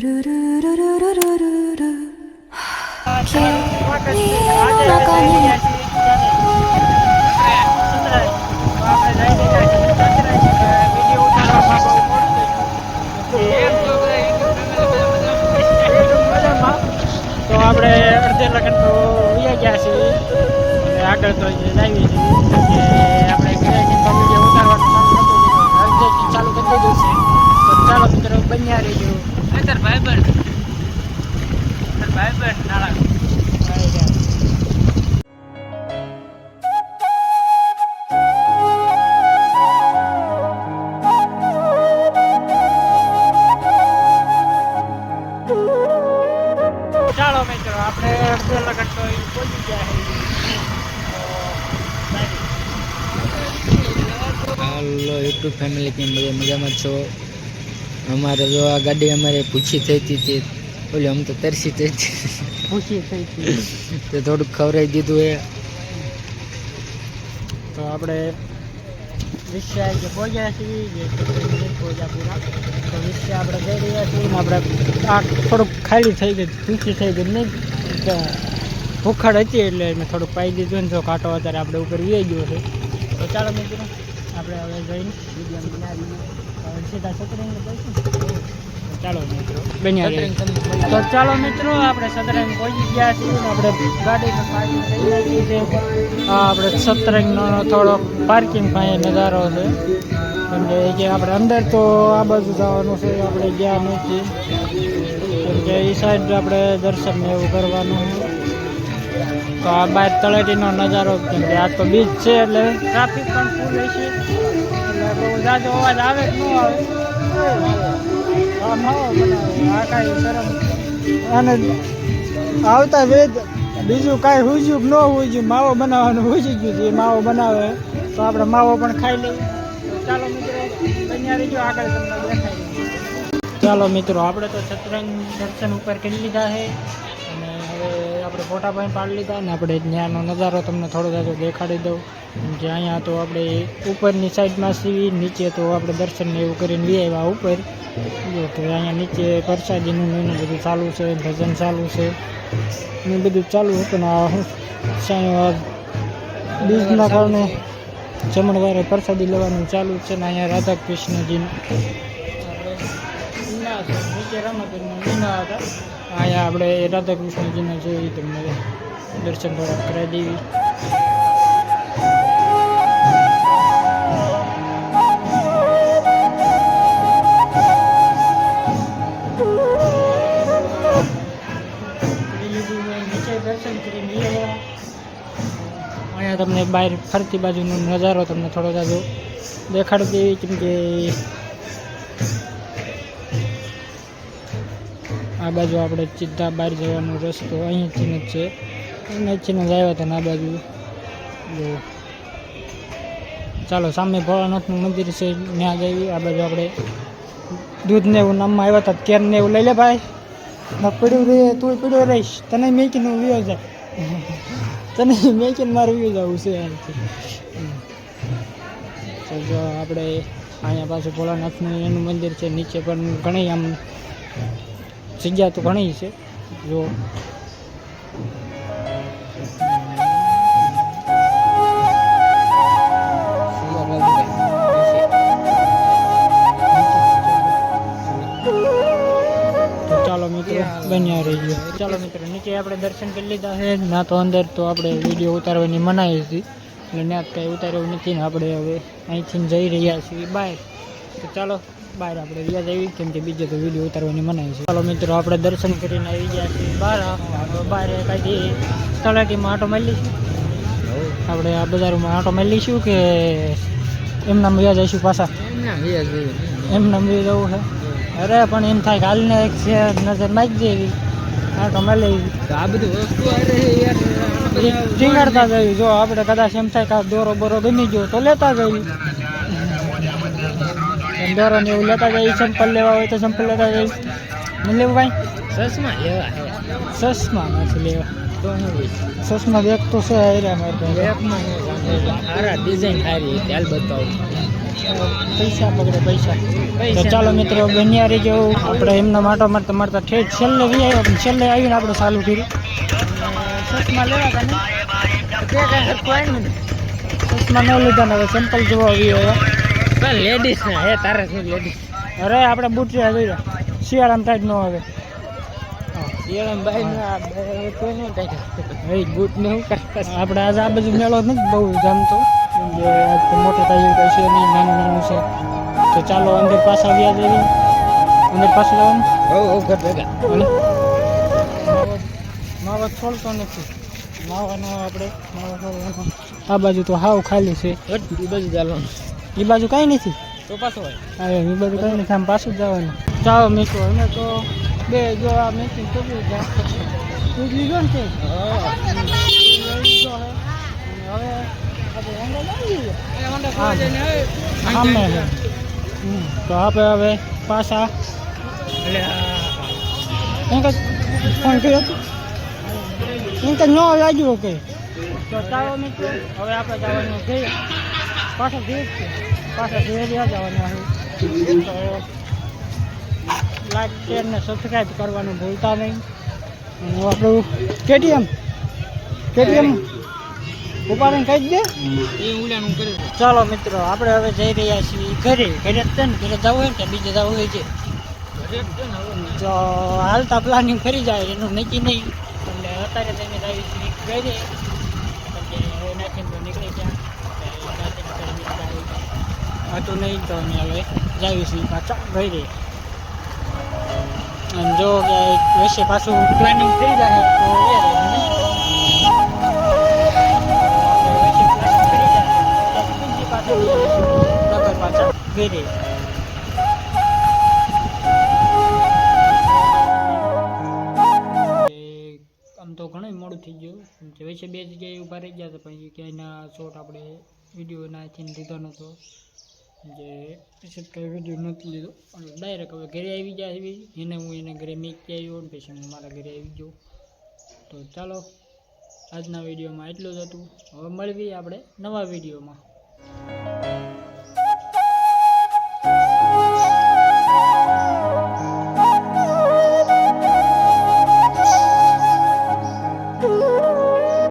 ルルルルルルルル。君の中に હાલો YouTube family કેમ બધા મજામાં છો? અમારે જો આ ગાડી અમારે પૂછી થઈ હતી તે ઓલી આમ તો તરસી થઈ હતી. પૂછી થઈ હતી. તે થોડુંક ખવડાવી દીધું એ. તો આપણે વિશ્યા જે પહોંચ્યા છીએ જે પૂરા. તો વિશ્યા આપણે જઈ રહ્યા છીએ આપણે આ થોડુંક ખાલી થઈ ગઈ પૂછી થઈ ગઈ નહીં. તો ભૂખડ હતી એટલે મેં થોડુંક પાઈ દીધું ને જો કાંટો અત્યારે આપણે ઉપર વી ગયો છે. તો ચાલો મિત્રો આપણે હવે જઈને વીડિયો બનાવીને સીધા સતરંગ પહોંચી ચાલો મિત્રો. બન્યા. તો ચાલો મિત્રો આપણે સતરંગ પહોંચી ગયા છીએ ને આપણે આ આપણે સતરંગનો થોડો પાર્કિંગ પાસે નજારો છે. કેમ કે આપણે અંદર તો આ બાજુ જવાનું છે આપણે ગયા નથી. કેમ કે એ સાઈડ આપણે દર્શન એવું કરવાનું છે. તો આ બહાર તળેટીનો નજારો કેમ કે આ તો બીચ છે એટલે ટ્રાફિક પણ ફૂલ હશે એટલે બહુ જાજો અવાજ આવે કે ન આવે. આ કાંઈ શરમ અને આવતા વેદ બીજું કાંઈ હુજ્યું ન હુજ્યું માવો બનાવવાનું હુજી ગયું છે. એ માવો બનાવે તો આપણે માવો પણ ખાઈ લઈએ. ચાલો મિત્રો બન્યા રહીજો. આગળ તમને દેખાય. ચાલો મિત્રો આપણે તો સતરંગ દર્શન ઉપર કરી લીધા છે. આપણે ફોટા પણ પાડી લીધા અને આપણે ત્યાંનો નજારો તમને થોડો થોડો દેખાડી દઉં. જે અહીંયા તો આપણે ઉપરની સાઈડમાં સીવી, નીચે તો આપણે દર્શનને એવું કરીને લઈ આવ્યા ઉપર. કે અહીંયા નીચે પ્રસાદીનું ને બધું ચાલુ છે, ભજન ચાલુ છે. ને બધું ચાલુ હતું આ બીજના કારણે જમણવારે પ્રસાદી લેવાનું ચાલુ છે ને અહીંયા રાધા કૃષ્ણજીનું નીચે રમત હતા. અહીંયા આપણે રાધા કૃષ્ણજીના જોઈ તમને દર્શન કરાવી દેવી. અહીંયા તમને બહાર ફરતી બાજુનો નજારો તમને થોડો જાજો દેખાડી દેવી, કેમ કે આ બાજુ આપણે સીધા બહાર જવાનો રસ્તો અહીંથી જ છે. અહીંથી જ આવ્યા હતા ને આ બાજુ. ચાલો, સામે ભોળાનાથનું મંદિર છે ત્યાં જઈએ આ બાજુ આપણે દૂધને એવું નામમાં આવ્યા હતા, કેરને એવું લઈ લે ભાઈ. ના પડ્યું રે, તું પડ્યો રહીશ. તને મેકીને હું જાય તને મેકીને મારું વ્યો જવું છે જો આપણે અહીંયા પાછું ભોળાનાથનું એનું મંદિર છે, નીચે પણ ઘણી આમ જગ્યા તો ઘણી છે. જો. ચાલો મિત્રો, બન્યા રહી ગયો ચાલો મિત્રો, નીચે આપણે દર્શન કરી લીધા છે. ના તો અંદર તો આપણે વીડિયો ઉતારવાની મનાઈ હતી. એટલે ત્યાં કંઈ ઉતાર્યું નથી ને આપણે હવે અહીંથી જઈ રહ્યા છીએ બાય તો ચાલો. બહાર આપણે રહ્યા જઈએ કેમ કે બીજે તો વીડિયો ઉતારવાની મનાય છે. ચાલો મિત્રો આપણે દર્શન કરીને આવી ગયા છીએ બહાર. બહાર કાંઈ તળાટીમાં આટો મારી લઈશું. આપણે આ બજારમાં આટો મારી લઈશું કે એમના વ્યા જઈશું પાછા? એમના વ્યા જવું છે? અરે પણ એમ થાય કાલને એક છે નજર નાખી જેવી. આટો મારી લઈ. આ બધું વસ્તુ ટીંગાડતા જઈએ જો આપણે કદાચ એમ થાય કે દોરો બોરો ગમી ગયો તો લેતા જઈએ એમ દોરો ને એવું લેતા જઈએ ચંપલ લેવા હોય તો ચંપલ લેતા જઈએ નહીં લેવું ભાઈ સસમાં લેવા હે સસમાં નથી લેવા તો હું હોય સસમાં એક તો છે હેરા મારે પાસે. એકમાં હું સાંભળ્યું. હારા ડિઝાઇન સારી હતી હાલ બતાવું પૈસા બગડે પૈસા તો પૈસા ચાલો મિત્રો બન્યા રહેજો આપણે એમના માટો મારતા મારતા ઠેઠ છેલ્લે વી આવ્યો પણ છેલ્લે આવીને આપણે ચાલુ કર્યું અને ચશ્મા લેવા હતા ને તે કાંઈ હરખું આવ્યું ને ચશ્મા ન લીધા ને હવે સેમ્પલ જોવા આવી આવ્યા પણ લેડીઝ ના હે તારે શું લેડીઝ અરે આપણે બૂટ જોયા શિયાળામાં થાય ન આવે. આપણે આજે આ બાજુ મેળો નથી બહુ જામતો. કેમ આજ તો મોટો થાય છે નહીં નાનું નાનું છે. તો ચાલો અંદર પાછા આવ્યા દેવી અંદર પાછું જવાનું હો હો ઘર ભેગા. માવા છોડતો નથી. માવાનો આપણે. માવા છોડવાનો આ બાજુ તો હાવ ખાલી છે. એ બાજુ ચાલવાનું એ બાજુ કાંઈ નથી. તો પાછો હોય હા એ બાજુ કાંઈ નથી આમ પાછું જ જવાનું. ચાલો મીઠું અમે તો બે જો આ મેચિંગ કર્યું તું લીધો ને તે હવે. તો આપણે હવે પાછા. એટલે ફોન કર્યો હતો ન લાગ્યું કે? તો ચાલો મિત્રો હવે આપણે જવાનું છે. પાછા ધીરે છે. પાછા ધીરે જવાનું તો લાઈક શેર ને સબસ્ક્રાઈબ કરવાનું ભૂલતા નહીં. હું આપણું કેટીએમ કેટીએમ ઉપાડીને કહી દે. એ ઉડાનું કરે ચાલો મિત્રો આપણે હવે જઈ રહ્યા છીએ ઘરે. ઘરે જ છે ને? ઘરે જવું હોય ને બીજે જવું હોય છે. તો હાલતા પ્લાનિંગ ફરી જાય એનું નક્કી નહીં. એટલે અત્યારે જઈને આવી છીએ ઘરે એટલે હવે નાખીને તો નીકળી ગયા એટલે નાખીને ઘરે નીકળી જાય. હતું નહીં તો અમે હવે જાવી છીએ પાછા ઘરે અને જો વચ્ચે પાછું પ્લાનિંગ થઈ જાય તો ને. તો પાછું પાછા ઘરે આમ તો ઘણું મોડું થઈ ગયું. જે છે બે જગ્યાએ ઊભા રહી ગયા હતા પછી ક્યાંયના શોટ આપણે વીડિયો નાખીને લીધો નહોતો. જે પછી કંઈ વીડિયો નથી લીધો. પણ ડાયરેક્ટ હવે ઘરે આવી ગયા આવી એને હું એને ઘરે મેકી આવ્યો ને પછી હું મારા ઘરે આવી ગયો. તો ચાલો, આજના વિડીયોમાં એટલું જ હતું. હવે મળવી આપણે નવા વિડીયોમાં.